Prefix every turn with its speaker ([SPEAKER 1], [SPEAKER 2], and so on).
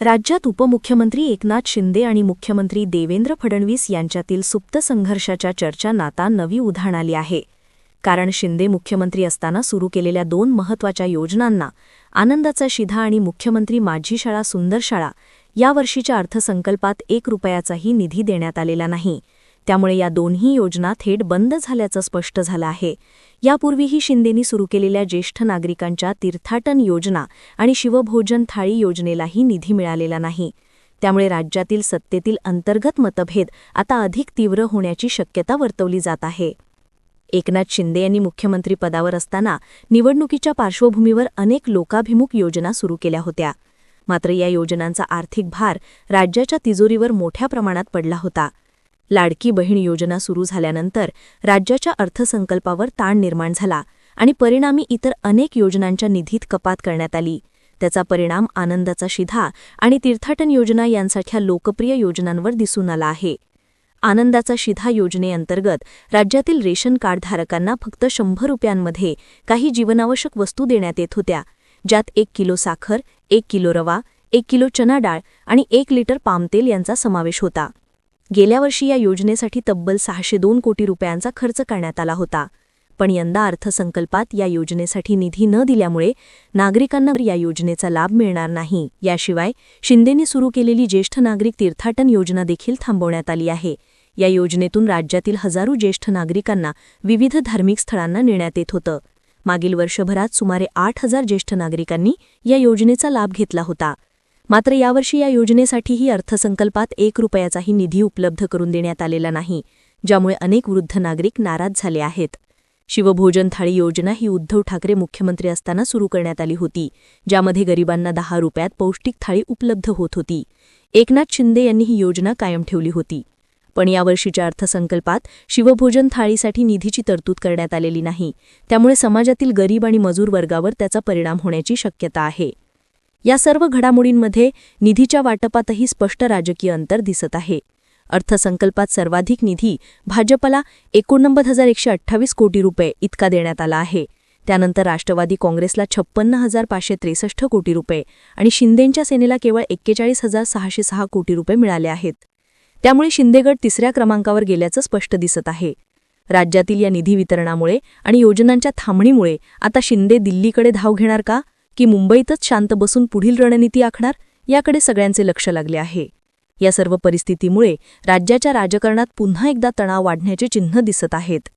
[SPEAKER 1] राज्यात उपमुख्यमंत्री एकनाथ शिंदे आणि मुख्यमंत्री देवेंद्र फडणवीस यांच्यातील सुप्त संघर्षाच्या चर्चा नाता नवी उधाण आली आहे. कारण शिंदे मुख्यमंत्री असताना सुरू केलेल्या दोन महत्त्वाच्या योजनांना आनंदाचा शिधा आणि मुख्यमंत्री माझी शाळा सुंदर शाळा या वर्षीच्या अर्थसंकल्पात एक रुपयाचाही निधी देण्यात आलेला नाही. त्यामुळे या दोन्ही योजना थेट बंद झाल्याचं स्पष्ट झालं आहे. यापूर्वीही शिंदेनी सुरू केलेल्या ज्येष्ठ नागरिकांच्या तीर्थाटन योजना आणि शिवभोजन थाळी योजनेलाही निधी मिळालेला नाही. त्यामुळे राज्यातील सत्तेतील अंतर्गत मतभेद आता अधिक तीव्र होण्याची शक्यता वर्तवली जात आहे. एकनाथ शिंदे यांनी मुख्यमंत्रीपदावर असताना निवडणुकीच्या पार्श्वभूमीवर अनेक लोकाभिमुख योजना सुरू केल्या होत्या. मात्र या योजनांचा आर्थिक भार राज्याच्या तिजोरीवर मोठ्या प्रमाणात पडला होता. लाडकी बहीण योजना सुरू झाल्यानंतर राज्याच्या अर्थसंकल्पावर ताण निर्माण झाला आणि परिणामी इतर अनेक योजनांच्या निधीत कपात करण्यात आली. त्याचा परिणाम आनंदाचा शिधा आणि तीर्थाटन योजना यांसारख्या लोकप्रिय योजनांवर दिसून आला आहे. आनंदाचा शिधा योजनेअंतर्गत राज्यातील रेशन कार्डधारकांना फक्त शंभर रुपयांमध्ये काही जीवनावश्यक वस्तू देण्यात येत होत्या ज्यात एक किलो साखर एक किलो रवा एक किलो चना डाळ आणि एक लिटर पामतेल यांचा समावेश होता. गेल्या वर्षी या योजनेसाठी तब्बल सहाशे दोन कोटी रुपयांचा खर्च करण्यात आला होता. पण यंदा अर्थसंकल्पात या योजनेसाठी निधी न दिल्यामुळे नागरिकांना या योजनेचा लाभ मिळणार नाही. याशिवाय शिंदेनी सुरू केलेली ज्येष्ठ नागरिक तीर्थाटन योजना देखील थांबवण्यात आली आहे. या योजनेतून राज्यातील हजारो ज्येष्ठ नागरिकांना विविध धार्मिक स्थळांना नेण्यात येत होतं. मागील वर्षभरात सुमारे आठ हजार ज्येष्ठ नागरिकांनी या योजनेचा लाभ घेतला होता. मात्र यावर्षी या योजनेसाठीही अर्थसंकल्पात एक रुपयाचाही निधी उपलब्ध करून देण्यात आलेला नाही ज्यामुळे अनेक वृद्ध नागरिक नाराज झाले आहेत. शिवभोजन थाळी योजना ही उद्धव ठाकरे मुख्यमंत्री असताना सुरू करण्यात आली होती ज्यामध्ये गरिबांना दहा रुपयात पौष्टिक थाळी उपलब्ध होत होती. एकनाथ शिंदे यांनी ही योजना कायम ठेवली होती. पण यावर्षीच्या अर्थसंकल्पात शिवभोजन थाळीसाठी निधीची तरतूद करण्यात आलेली नाही त्यामुळे समाजातील गरीब आणि मजूर वर्गावर त्याचा परिणाम होण्याची शक्यता आहे. या सर्व घडामोडींमध्ये निधीच्या वाटपातही स्पष्ट राजकीय अंतर दिसत आहे. अर्थसंकल्पात सर्वाधिक निधी भाजपला एकोणनव्वद हजार एकशे अठ्ठावीस कोटी रुपये इतका देण्यात आला आहे. त्यानंतर राष्ट्रवादी काँग्रेसला छप्पन्न हजार पाचशे त्रेसष्ट कोटी रुपये आणि शिंदेंच्या सेनेला केवळ एक्केचाळीस हजार सहाशे सहा कोटी रुपये मिळाले आहेत. त्यामुळे शिंदेगड तिसऱ्या क्रमांकावर गेल्याचं स्पष्ट दिसत आहे. राज्यातील या निधी वितरणामुळे आणि योजनांच्या थांबणीमुळे आता शिंदे दिल्लीकडे धाव घेणार का? की मुंबईतच शांत बसून पुढील रणनीती आखणार याकडे सगळ्यांचे लक्ष लागले आहे. या सर्व परिस्थितीमुळे राज्याच्या राजकारणात पुन्हा एकदा तणाव वाढण्याचे चिन्ह दिसत आहेत.